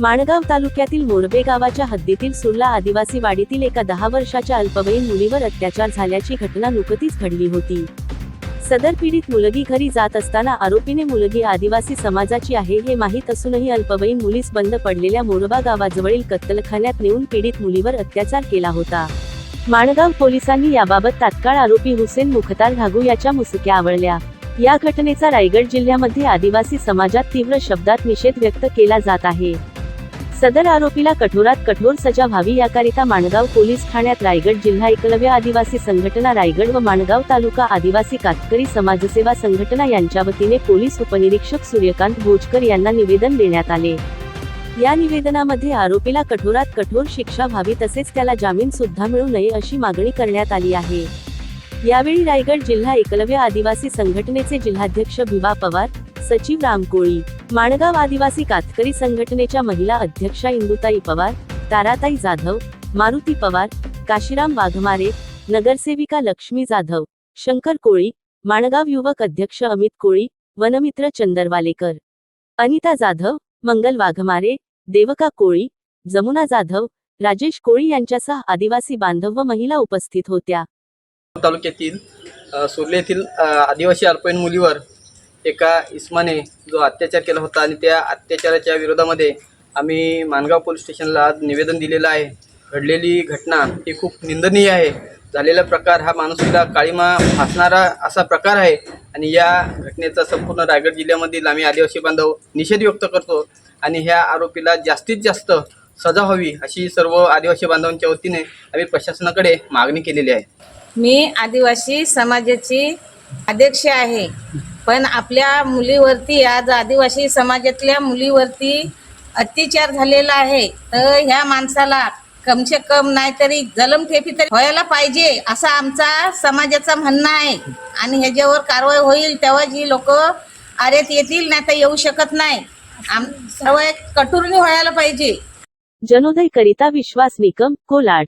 माणगाव तालुक्यातील मोरबे गावाच्या हद्दीतील सुर्ला आदिवासी वाडीतील एका दहा वर्षाच्या अल्पवयीन मुलीवर अत्याचार झाल्याची घटना नुकतीच घडली होती. सदर पीडित मुलगी घरी जात असताना आरोपीने मुलगी आदिवासी समाजाची आहे हे माहीत असूनही अल्पवयीन मुलीस बंद पडलेल्या मोरबा गावाजवळील कत्तलखान्यात नेऊन पीडित मुलीवर अत्याचार केला होता. माणगाव पोलिसांनी याबाबत तात्काळ आरोपी हुसेन मुखतार घागू याच्या मुसक्या आवळल्या. या घटनेचा रायगड जिल्ह्यामध्ये आदिवासी समाजात तीव्र शब्दात निषेध व्यक्त केला जात आहे. सदर आरोपीला कठोरात कठोर सजा व्हावी याकरिता माणगाव पोलीस ठाण्यात रायगड जिल्हा एकलव्य आदिवासी संघटना रायगड व माणगाव तालुका आदिवासी कातकरी समाजसेवा संघटना यांच्या वतीने पोलीस उपनिरीक्षक सूर्यकांत भोजकर यांना निवेदन देण्यात आले. या निवेदनामध्ये आरोपीला कठोरात कठोर शिक्षा व्हावी तसेच त्याला जामीन सुद्धा मिळू नये अशी मागणी करण्यात आली आहे. यावेळी रायगड जिल्हा एकलव्य आदिवासी संघटनेचे जिल्हाध्यक्ष भिवा पवार सचिव राम कोळी माणगाव आदिवासी कातकरी संघटनेच्या महिला अध्यक्षा इंदुताई पवार ताराताई जाधव मारुती पवार काशीराम वाघमारे नगरसेविका लक्ष्मी जाधव शंकर कोळी माणगाव युवक अध्यक्ष अमित कोळी वनमित्र चंदरवालेकर अनिता जाधव मंगल वाघमारे देवका कोळी जमुना जाधव राजेश कोळी यांच्यासह आदिवासी बांधव व महिला उपस्थित होत्या. तालुक्यातील सुर्ले येथील आदिवासी अल्पवयीन मुलीवर एका इस्माने जो अत्याचार केला होता आणि त्या अत्याचाराच्या विरोधामध्ये आम्ही मानगाव पोलीस स्टेशनला आज निवेदन दिलेलं आहे. घडलेली घटना ही खूप निंदनीय आहे. झालेला प्रकार हा माणुसकीला काळीमा फासणारा असा प्रकार आहे आणि या घटनेचा संपूर्ण रायगड जिल्ह्यामधील आम्ही आदिवासी बांधव निषेध व्यक्त करतो आणि ह्या आरोपीला जास्तीत जास्त सजा हवी अशी सर्व आदिवासी बांधवांच्या वतीने आम्ही प्रशासनाकडे मागणी केलेली आहे. मी आदिवासी समाजाची अध्यक्ष आहे. पण आपल्या मुलीवरती आज आदिवासी समाजातल्या मुलीवरती अत्याचार झालेला आहे. तर ह्या माणसाला कमसे कम नाहीतरी जलमठेपी तरी व्हायला पाहिजे असा आमचा समाजाचा म्हणणं आहे. आणि ह्याच्यावर कारवाई होईल तेव्हा जी लोक आरेत येतील नाही तर येऊ शकत नाही. आम सर्व कठोरने व्हायला पाहिजे. जनोदय करिता विश्वास निकम कोलाड.